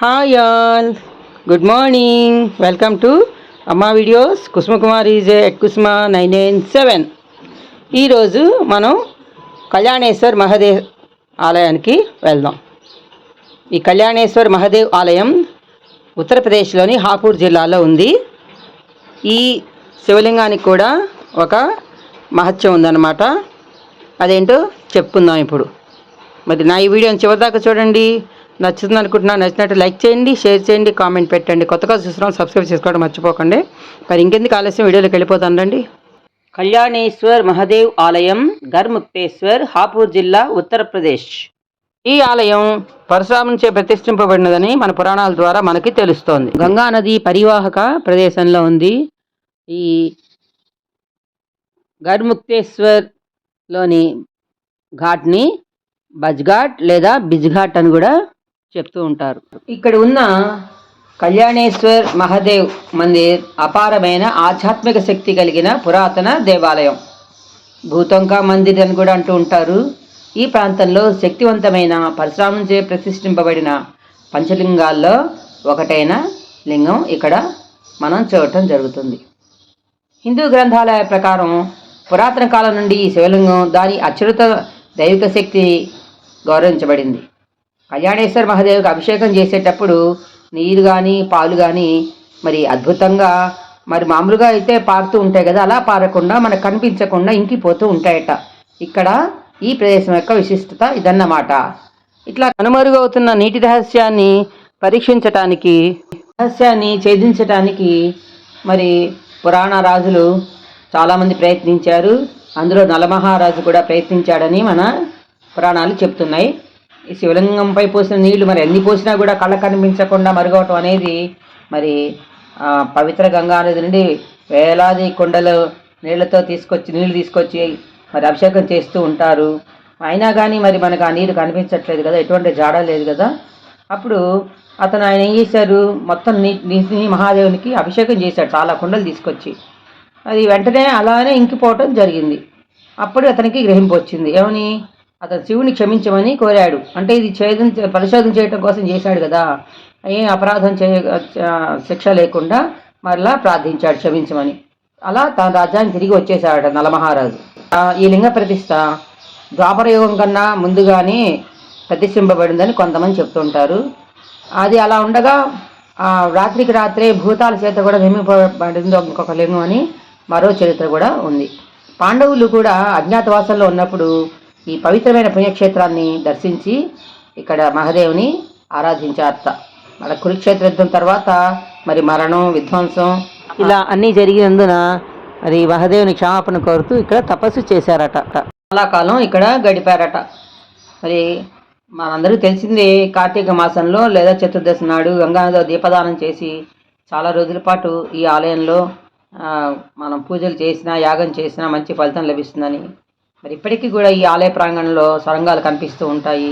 Hi all good morning welcome to Amma videos Kusumakumar is at Kusuma nine nine seven ఈరోజు మనం కళ్యాణేశ్వర్ మహాదేవ్ ఆలయానికి వెళ్దాం. ఈ కళ్యాణేశ్వర్ మహాదేవ్ ఆలయం ఉత్తరప్రదేశ్లోని హాపూర్ జిల్లాలో ఉంది. ఈ శివలింగానికి కూడా ఒక మహత్యం ఉందన్నమాట. అదేంటో చెప్పుకుందాం ఇప్పుడు. మరి నా ఈ వీడియోని చివరిదాకా చూడండి. నచ్చుతుంది అనుకుంటున్నా నచ్చినట్టు లైక్ చేయండి షేర్ చేయండి కామెంట్ పెట్టండి. కొత్తగా చూస్తున్నాం సబ్స్క్రైబ్ చేసుకోవడం మర్చిపోకండి. మరి ఇంకెందుకు ఆలస్యం? వీడియోలోకి వెళ్ళిపోతాను రండి. కళ్యాణేశ్వర్ మహాదేవ్ ఆలయం గర్ముక్తేశ్వర్ హాపూర్ జిల్లా ఉత్తరప్రదేశ్ ఈ ఆలయం పరశురామునిచే ప్రతిష్ఠింపబడినదని మన పురాణాల ద్వారా మనకి తెలుస్తోంది. గంగా నది పరివాహక ప్రదేశంలో ఉంది. ఈ గర్ముక్తేశ్వర్లోని ఘాట్ని బజ్ఘాట్ లేదా బిజ్ఘాట్ అని కూడా చెప్తూ ఉంటారు. ఇక్కడ ఉన్న కళ్యాణేశ్వర్ మహదేవ్ మందిర్ అపారమైన ఆధ్యాత్మిక శక్తి కలిగిన పురాతన దేవాలయం. భూతంకా మందిర్ అని కూడా అంటూ ఉంటారు. ఈ ప్రాంతంలో శక్తివంతమైన పరశురాముచే ప్రతిష్ఠింపబడిన పంచలింగాల్లో ఒకటైన లింగం ఇక్కడ మనం చూడటం జరుగుతుంది. హిందూ గ్రంథాల ప్రకారం పురాతన కాలం నుండి ఈ శివలింగం దాని అత్యుత దైవిక శక్తి గౌరవించబడింది. కళ్యాణేశ్వర మహాదేవుకి అభిషేకం చేసేటప్పుడు నీరు కానీ పాలు కానీ మరి అద్భుతంగా మరి మామూలుగా అయితే పారుతూ ఉంటాయి కదా అలా పారకుండా మనకు కనిపించకుండా ఇంకిపోతూ ఉంటాయట. ఇక్కడ ఈ ప్రదేశం యొక్క విశిష్టత ఇదన్నమాట. ఇట్లా కనుమరుగవుతున్న నీటి రహస్యాన్ని పరీక్షించటానికి రహస్యాన్ని ఛేదించటానికి మరి పురాణ రాజులు చాలామంది ప్రయత్నించారు. అందులో నలమహారాజు కూడా ప్రయత్నించాడని మన పురాణాలు చెప్తున్నాయి. ఈ శివలింగంపై పోసిన నీళ్ళు మరి ఎన్ని పోసినా కూడా కళ్ళ కనిపించకుండా మరుగవటం అనేది మరి పవిత్ర గంగా నది నుండి వేలాది కొండలు నీళ్ళతో తీసుకొచ్చి నీళ్ళు తీసుకొచ్చి మరి అభిషేకం చేస్తూ ఉంటారు. అయినా కానీ మరి మనకు ఆ నీరు కనిపించట్లేదు కదా ఎటువంటి జాడ లేదు కదా. అప్పుడు అతను ఆయన ఏం చేశారు? మొత్తం నీటిని మహాదేవునికి అభిషేకం చేశాడు చాలా కుండలు తీసుకొచ్చి. అది వెంటనే అలానే ఇంకిపోవటం జరిగింది. అప్పుడు అతనికి గ్రహింపు వచ్చింది. ఏమని? అతను శివుని క్షమించమని కోరాడు. అంటే ఇది ఛేదం పరిశోధన చేయటం కోసం చేశాడు కదా. ఏ అపరాధం చేయ శిక్ష లేకుండా మరలా ప్రార్థించాడు క్షమించమని. అలా తన రాజ్యాన్ని తిరిగి వచ్చేసాడట నలమహారాజు. ఈ లింగ ప్రతిష్ట ద్వాపరయోగం కన్నా ముందుగానే ప్రతిష్ఠింపబడిందని కొంతమంది చెప్తుంటారు. అది అలా ఉండగా రాత్రికి రాత్రే భూతాల చేత కూడా నిర్మింపబడింది ఇంకొక లింగం అని మరో చరిత్ర కూడా ఉంది. పాండవులు కూడా అజ్ఞాతవాసంలో ఉన్నప్పుడు ఈ పవిత్రమైన పుణ్యక్షేత్రాన్ని దర్శించి ఇక్కడ మహాదేవుని ఆరాధించారట. మన కురుక్షేత్ర యుద్ధం తర్వాత మరి మరణం విధ్వంసం ఇలా అన్నీ జరిగినందున మరి మహాదేవుని క్షమాపణ కోరుతూ ఇక్కడ తపస్సు చేశారట. చాలా కాలం ఇక్కడ గడిపారట. మరి మనందరికీ తెలిసిందే కార్తీక మాసంలో లేదా చతుర్దశి నాడు గంగానదో దీపదానం చేసి చాలా రోజుల పాటు ఈ ఆలయంలో మనం పూజలు చేసినా యాగం చేసినా మంచి ఫలితం లభిస్తుందని మరి ఇప్పటికీ కూడా ఈ ఆలయ ప్రాంగణంలో సొరంగాలు కనిపిస్తూ ఉంటాయి.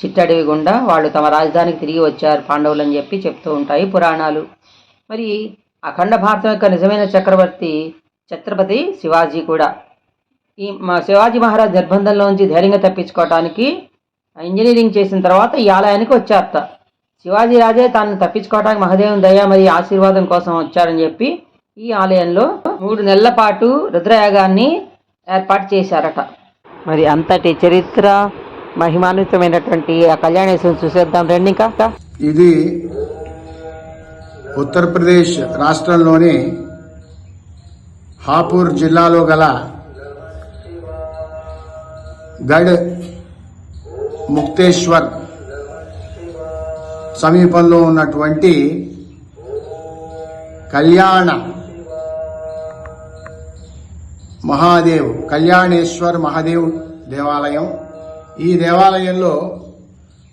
చిట్టడవి గుండా వాళ్ళు తమ రాజధానికి తిరిగి వచ్చారు పాండవులు అని చెప్పి చెప్తూ ఉంటాయి పురాణాలు. మరి అఖండ భారతం యొక్క నిజమైన చక్రవర్తి ఛత్రపతి శివాజీ కూడా. ఈ మా శివాజీ మహారాజ్ నిర్బంధంలోంచి ధైర్యంగా తప్పించుకోవటానికి ఇంజనీరింగ్ చేసిన తర్వాత ఈ ఆలయానికి వచ్చారట. శివాజీ రాజే తాను తప్పించుకోవడానికి మహదేవం దయ మరి ఆశీర్వాదం కోసం వచ్చారని చెప్పి ఈ ఆలయంలో మూడు నెలల పాటు రుద్రయాగాన్ని ఏర్పాటు చేశారట. మరి అంతటి చరిత్ర మహిమాన్వితమైనటువంటి ఆ కళ్యాణేశ్వరం చూసేద్దాం రండి ఇంకా. ఇది ఉత్తరప్రదేశ్ రాష్ట్రంలోని హాపూర్ జిల్లాలో గల గడ్ ముక్తేశ్వర్ సమీపంలో ఉన్నటువంటి కళ్యాణ మహాదేవ్ కళ్యాణేశ్వర్ మహాదేవ్ దేవాలయం. ఈ దేవాలయంలో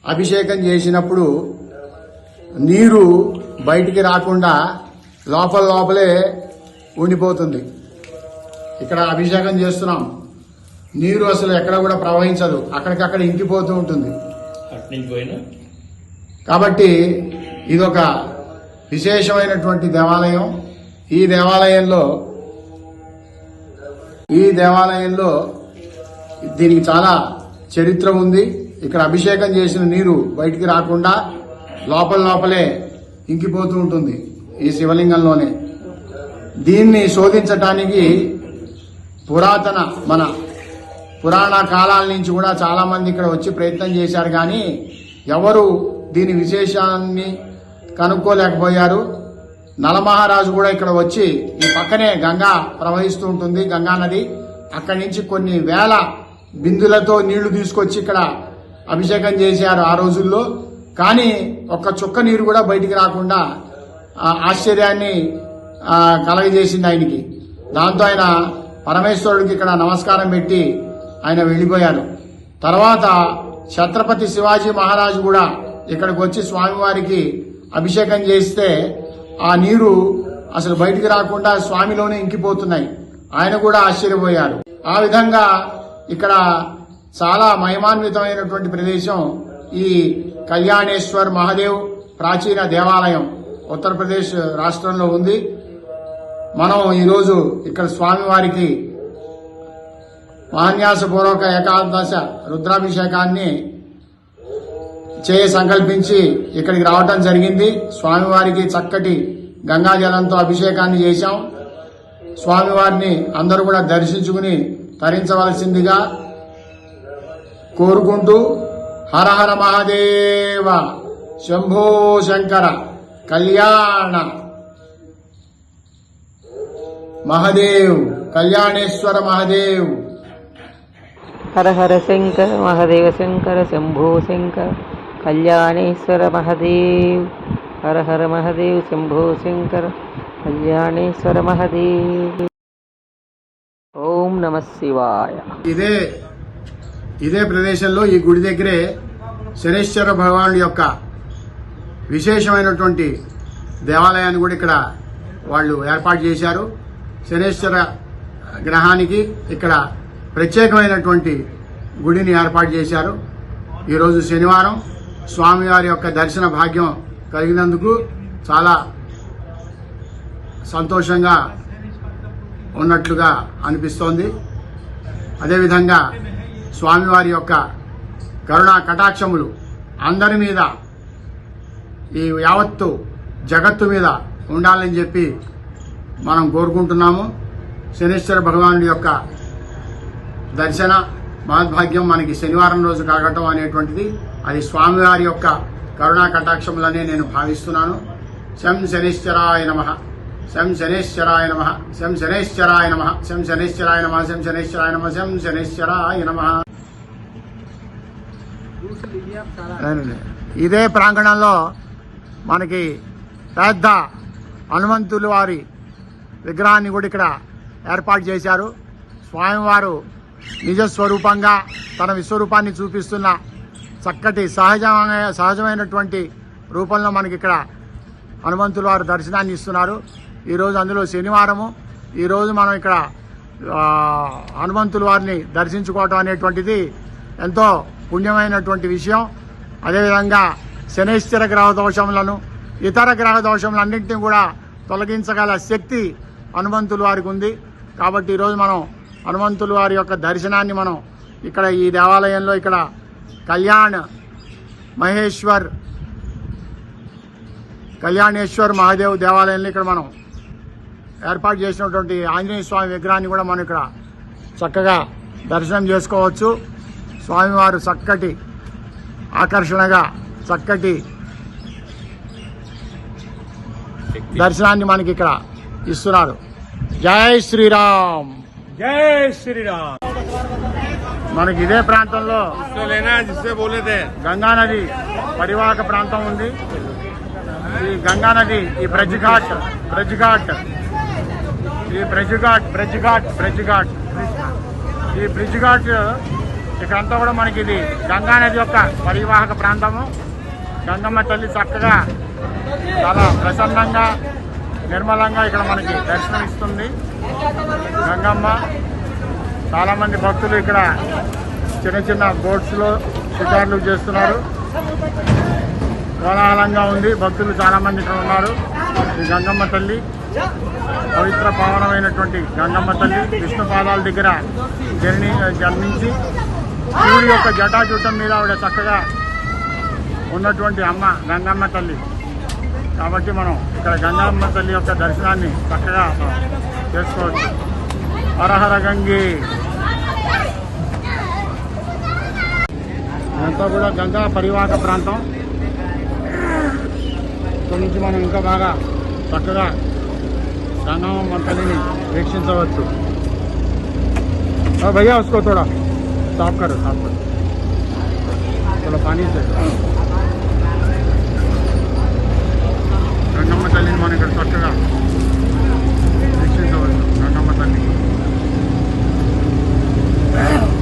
అభిషేకం చేసినప్పుడు నీరు బయటికి రాకుండా లోపల లోపలే ఉండిపోతుంది. ఇక్కడ అభిషేకం చేస్తున్నాం. నీరు అసలు ఎక్కడ కూడా ప్రవహించదు. అక్కడికక్కడ ఇంకిపోతూ ఉంటుంది. కాబట్టి ఇదొక విశేషమైనటువంటి దేవాలయం. ఈ దేవాలయంలో ఈ దేవాలయంలో దీనికి చాలా చరిత్ర ఉంది. ఇక్కడ అభిషేకం చేసిన నీరు బయటికి రాకుండా లోపల లోపలే ఇంకిపోతూ ఉంటుంది ఈ శివలింగంలోనే. దీన్ని శోధించటానికి పురాతన మన పురాణ కాలాల నుంచి కూడా చాలా మంది ఇక్కడ వచ్చి ప్రయత్నం చేశారు. కానీ ఎవరు దీని విశేషాన్ని కనుక్కోలేకపోయారు. నలమహారాజు కూడా ఇక్కడ వచ్చి ఈ పక్కనే గంగా ప్రవహిస్తూ ఉంటుంది గంగా నది. అక్కడి నుంచి కొన్ని వేల బిందులతో నీళ్ళు తీసుకొచ్చి ఇక్కడ అభిషేకం చేశారు ఆ రోజుల్లో. కానీ ఒక్క చుక్క నీరు కూడా బయటికి రాకుండా ఆశ్చర్యాన్ని కలగజేసింది ఆయనకి. దాంతో ఆయన పరమేశ్వరుడికి ఇక్కడ నమస్కారం పెట్టి ఆయన వెళ్ళిపోయారు. తర్వాత ఛత్రపతి శివాజీ మహారాజు కూడా ఇక్కడికి వచ్చి స్వామివారికి అభిషేకం చేస్తే ఆ నీరు అసలు బయటికి రాకుండా స్వామిలోనే ఇంకిపోతున్నాయి. ఆయన కూడా ఆశ్చర్యపోయారు ఆ విధంగా ఇక్కడ చాలా మహిమాన్వితమైనటువంటి ప్రదేశం ఈ కళ్యాణేశ్వర్ మహాదేవ్ ప్రాచీన దేవాలయం ఉత్తరప్రదేశ్ రాష్ట్రంలో ఉంది. మనం ఈరోజు ఇక్కడ స్వామివారికి మహాన్యాసపూర్వక ఏకాదశ రుద్రాభిషేకాన్ని చేయ సంకల్పించి ఇక్కడికి రావటం జరిగింది. స్వామివారికి చక్కటి గంగాజలంతో అభిషేకాన్ని చేశాం. స్వామివారిని అందరూ కూడా దర్శించుకుని తరించవలసిందిగా కోరుకుంటూ హరహర మహాదేవ శంభో శంకర కళ్యాణ. మహదేవ్ కళ్యాణేశ్వర మహదేవ్. హర హర శంకర మహదేవ శంకర శంభో శంకర. కళ్యాణేశ్వర మహదేవ్. హర హర మహదేవ్ శంభో శంకర. కళ్యాణేశ్వర మహదేవ్. ఓం నమ శివాయ. ఇదే ఇదే ప్రదేశంలో ఈ గుడి దగ్గరే శనేశ్వర భగవానుడి యొక్క విశేషమైనటువంటి దేవాలయాన్ని కూడా ఇక్కడ వాళ్ళు ఏర్పాటు చేశారు. శనేశ్వర గ్రహానికి ఇక్కడ ప్రత్యేకమైనటువంటి గుడిని ఏర్పాటు చేశారు. ఈరోజు శనివారం. స్వామివారి యొక్క దర్శన భాగ్యం కలిగినందుకు చాలా సంతోషంగా ఉన్నట్లుగా అనిపిస్తోంది. అదేవిధంగా స్వామివారి యొక్క కరుణా కటాక్షములు అందరి మీద ఈ యావత్తు జగత్తు మీద ఉండాలని చెప్పి మనం కోరుకుంటున్నాము. శనీశ్వర భగవానుడి యొక్క దర్శన మహద్భాగ్యం మనకి శనివారం రోజు కలగటం అనేటువంటిది అది స్వామివారి యొక్క కరుణా కటాక్షములనే నేను భావిస్తున్నాను. శం శనీశ్వరాయ నమ. శం శనేశ్వరాయ నమ. శం శనేశ్వరాయ నమ. శం శనేశ్వరాయ నమ. శం శనేశ్వరాయ నమ. శం శనేశ్వరాయ నమ. ఇదే ప్రాంగణంలో మనకి పెద్ద హనుమంతులు వారి విగ్రహాన్ని కూడా ఇక్కడ ఏర్పాటు చేశారు. స్వామివారు నిజ స్వరూపంగా తన విశ్వరూపాన్ని చూపిస్తున్న చక్కటి సహజమైన సహజమైనటువంటి రూపంలో మనకి ఇక్కడ హనుమంతుల వారు దర్శనాన్ని ఇస్తున్నారు. ఈరోజు అందులో శనివారము. ఈరోజు మనం ఇక్కడ హనుమంతుల వారిని దర్శించుకోవటం అనేటువంటిది ఎంతో పుణ్యమైనటువంటి విషయం. అదేవిధంగా శనేశ్వర గ్రహ దోషములను ఇతర గ్రహ దోషములన్నింటినీ కూడా తొలగించగల శక్తి హనుమంతుల వారికి ఉంది. కాబట్టి ఈరోజు మనం హనుమంతుల వారి యొక్క దర్శనాన్ని మనం ఇక్కడ ఈ దేవాలయంలో ఇక్కడ కళ్యాణ్ మహేశ్వర్ కళ్యాణేశ్వర్ మహాదేవ్ దేవాలయాన్ని ఇక్కడ మనం ఏర్పాటు చేసినటువంటి ఆంజనేయ స్వామి విగ్రహాన్ని కూడా మనం ఇక్కడ చక్కగా దర్శనం చేసుకోవచ్చు. స్వామివారు చక్కటి ఆకర్షణగా చక్కటి దర్శనాన్ని మనకి ఇక్కడ ఇస్తున్నారు. జై శ్రీరామ్! జై శ్రీరామ్! మనకి ఇదే ప్రాంతంలో గంగానది పరివాహక ప్రాంతం ఉంది. ఈ గంగానది ఈ బ్రజ్ఘాట్ బ్రజ్ఘాట్ ఈ బ్రజ్ఘాట్ బ్రజ్ ఘాట్ ఈ బ్రిడ్జ్ ఘాట్ ఇక్కడంతా కూడా మనకి ఇది గంగానది యొక్క పరివాహక ప్రాంతము. గంగమ్మ తల్లి చక్కగా చాలా ప్రసన్నంగా నిర్మలంగా ఇక్కడ మనకి దర్శనం ఇస్తుంది గంగమ్మ చాలా మంది భక్తులు ఇక్కడ చిన్న చిన్న బోట్స్లో షికార్లు చేస్తున్నారు. కోలాహలంగా ఉంది. భక్తులు చాలా మంది ఇక్కడ ఉన్నారు. ఈ గంగమ్మ తల్లి పవిత్ర పావనమైనటువంటి గంగమ్మ తల్లి విష్ణు పాదాల దగ్గర జర్ని జన్మించి శివుడి యొక్క జటాజుటం మీద ఆవిడ చక్కగా ఉన్నటువంటి అమ్మ గంగమ్మ తల్లి. కాబట్టి మనం ఇక్కడ గంగమ్మ తల్లి యొక్క దర్శనాన్ని చక్కగా చేసుకోవచ్చు. చేసుకోవచ్చు హరహర గంగి ఇదంతా కూడా గంగా పరివాహక ప్రాంతం ఇక్కడ నుంచి మనం ఇంకా బాగా చక్కగా గంగమ్మ తల్లిని వీక్షించవచ్చు हाँ भैया उसको थोड़ा साफ करो साफ करो थोड़ा पानी से గంగమ్మ తల్లిని మనం ఇక్కడ చక్కగా Wow.